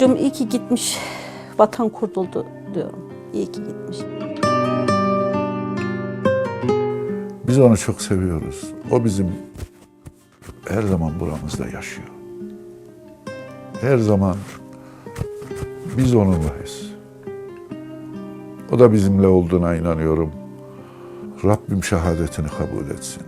Çocuğum iyi ki gitmiş, vatan kurtuldu diyorum. İyi ki gitmiş. Biz onu çok seviyoruz. O bizim her zaman buramızda yaşıyor. Her zaman biz onunlayız. O da bizimle olduğuna inanıyorum. Rabbim şehadetini kabul etsin.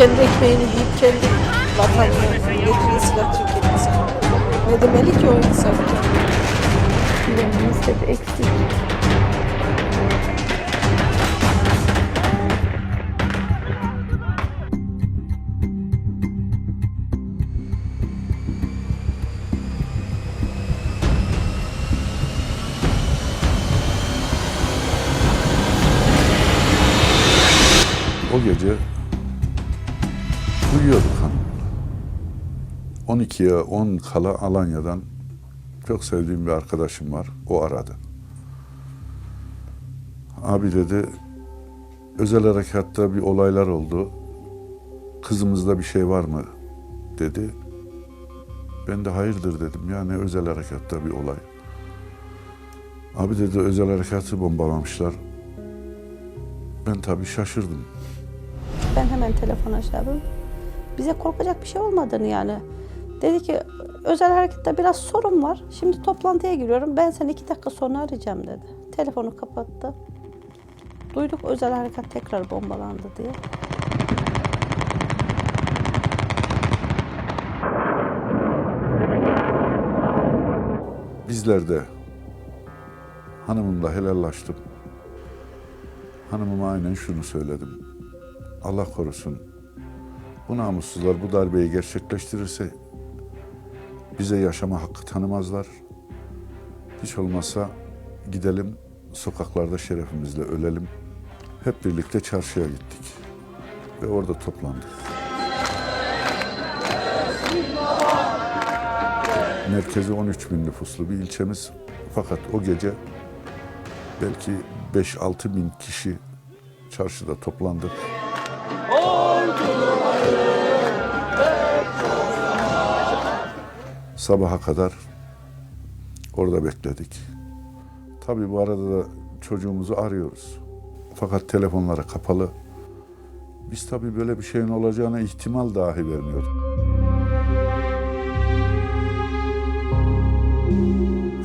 Kendi ekmeğini yiyip kendi vatanına getirdi silah Türkiye'de Ne demeli ki o insan? Güvenimiz hep eksik. O gece uyuyorduk hanım. 12'ye 10 kala Alanya'dan çok sevdiğim bir arkadaşım var. O aradı. Abi dedi, özel harekatta bir olaylar oldu. Kızımızda bir şey var mı? dedi. Ben de hayırdır dedim. Yani özel harekatta bir olay. Abi dedi özel harekatı bombalamışlar. Ben tabii şaşırdım. Ben hemen telefon açarım. Bize korkacak bir şey olmadığını yani. Dedi ki özel harekette biraz sorun var. Şimdi toplantıya giriyorum. Ben seni iki dakika sonra arayacağım dedi. Telefonu kapattı. Duyduk özel harekat tekrar bombalandı diye. Bizler de hanımımla helallaştım. Hanımıma aynen şunu söyledim. Allah korusun bu namussuzlar bu darbeyi gerçekleştirirse bize yaşama hakkı tanımazlar. Hiç olmazsa gidelim sokaklarda şerefimizle ölelim. Hep birlikte çarşıya gittik ve orada toplandık. Merkezi 13 bin nüfuslu bir ilçemiz. Fakat o gece belki 5-6 bin kişi çarşıda toplandık. Sabaha kadar orada bekledik. Tabii bu arada da çocuğumuzu arıyoruz. Fakat telefonları kapalı. Biz tabii böyle bir şeyin olacağına ihtimal dahi vermiyorduk.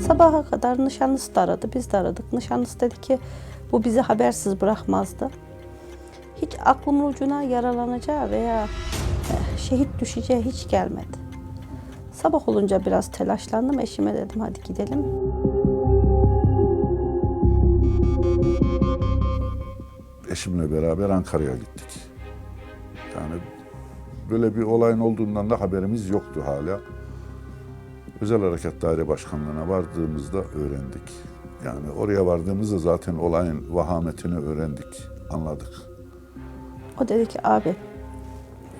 Sabaha kadar nişanlısı da aradı, biz de aradık. Nişanlısı dedi ki bu bizi habersiz bırakmazdı. Hiç aklımın ucuna yaralanacağı veya eh, şehit düşeceği hiç gelmedi. Sabah olunca biraz telaşlandım. Eşime dedim hadi gidelim. eşimle beraber Ankara'ya gittik. Yani böyle bir olayın olduğundan da haberimiz yoktu hala. Özel Harekat Daire Başkanlığı'na vardığımızda öğrendik. Yani oraya vardığımızda zaten olayın vahametini öğrendik, anladık. O dedi ki abi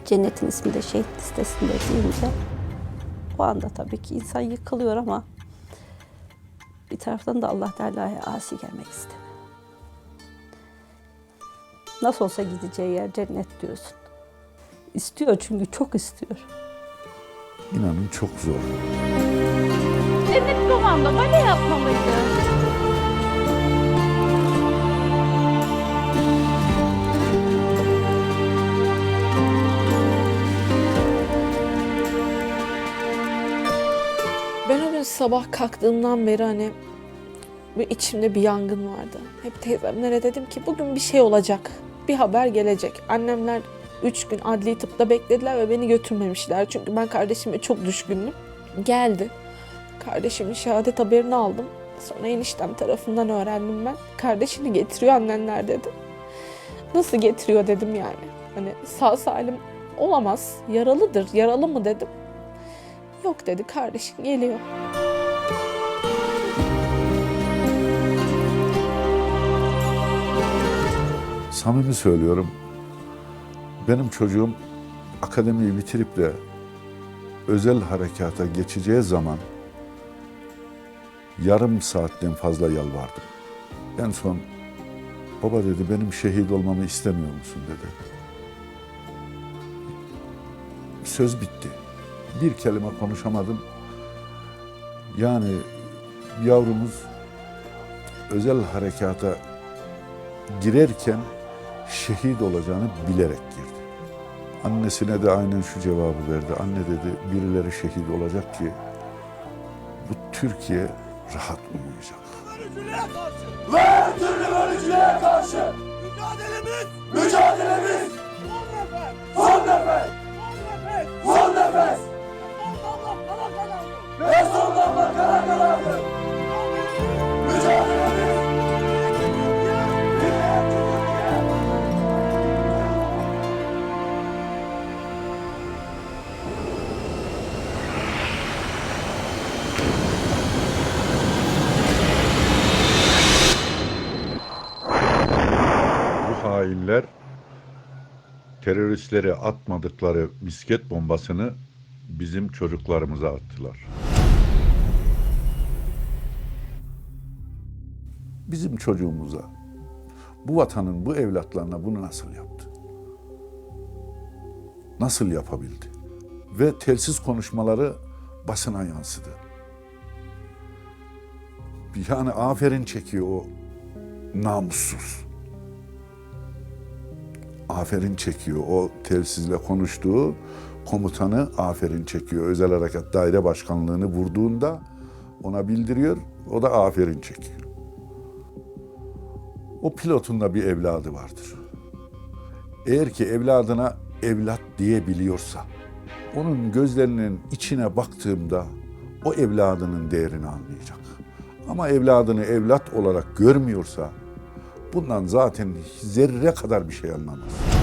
cennetin ismi de şehit listesinde deyince o anda tabii ki insan yıkılıyor ama bir taraftan da Allah Teala'ya asi gelmek istemiyor. Nasıl olsa gideceği yer cennet diyorsun. İstiyor çünkü çok istiyor. İnanın çok zor. Cennet babamda bale yapmalıydı. Sabah kalktığımdan beri hani bir içimde bir yangın vardı. Hep teyzemlere dedim ki bugün bir şey olacak. Bir haber gelecek. Annemler üç gün adli tıpta beklediler ve beni götürmemişler. Çünkü ben kardeşime çok düşkündüm. Geldi. Kardeşimin şehadet haberini aldım. Sonra eniştem tarafından öğrendim ben. Kardeşini getiriyor annenler dedi. Nasıl getiriyor dedim yani. Hani sağ salim olamaz. Yaralıdır. Yaralı mı dedim. Yok dedi kardeşin geliyor. Samimi söylüyorum. Benim çocuğum akademiyi bitirip de özel harekata geçeceği zaman yarım saatten fazla yalvardım. En son baba dedi benim şehit olmamı istemiyor musun dedi. Söz bitti. Bir kelime konuşamadım. Yani yavrumuz özel harekata girerken şehit olacağını bilerek girdi. Annesine de aynen şu cevabı verdi. Anne dedi birileri şehit olacak ki bu Türkiye rahat uyuyacak. Ve türlü bölücülüğe karşı Mücadelemiz mücadelemiz son nefes. son nefes, son nefes ve son damla kana kadardır. Hainler teröristlere atmadıkları misket bombasını bizim çocuklarımıza attılar. Bizim çocuğumuza, bu vatanın bu evlatlarına bunu nasıl yaptı? Nasıl yapabildi? Ve telsiz konuşmaları basına yansıdı. Yani aferin çekiyor o namussuz aferin çekiyor. O telsizle konuştuğu komutanı aferin çekiyor. Özel Harekat Daire Başkanlığı'nı vurduğunda ona bildiriyor. O da aferin çekiyor. O pilotun da bir evladı vardır. Eğer ki evladına evlat diyebiliyorsa, onun gözlerinin içine baktığımda o evladının değerini anlayacak. Ama evladını evlat olarak görmüyorsa, bundan zaten zerre kadar bir şey anlamaz.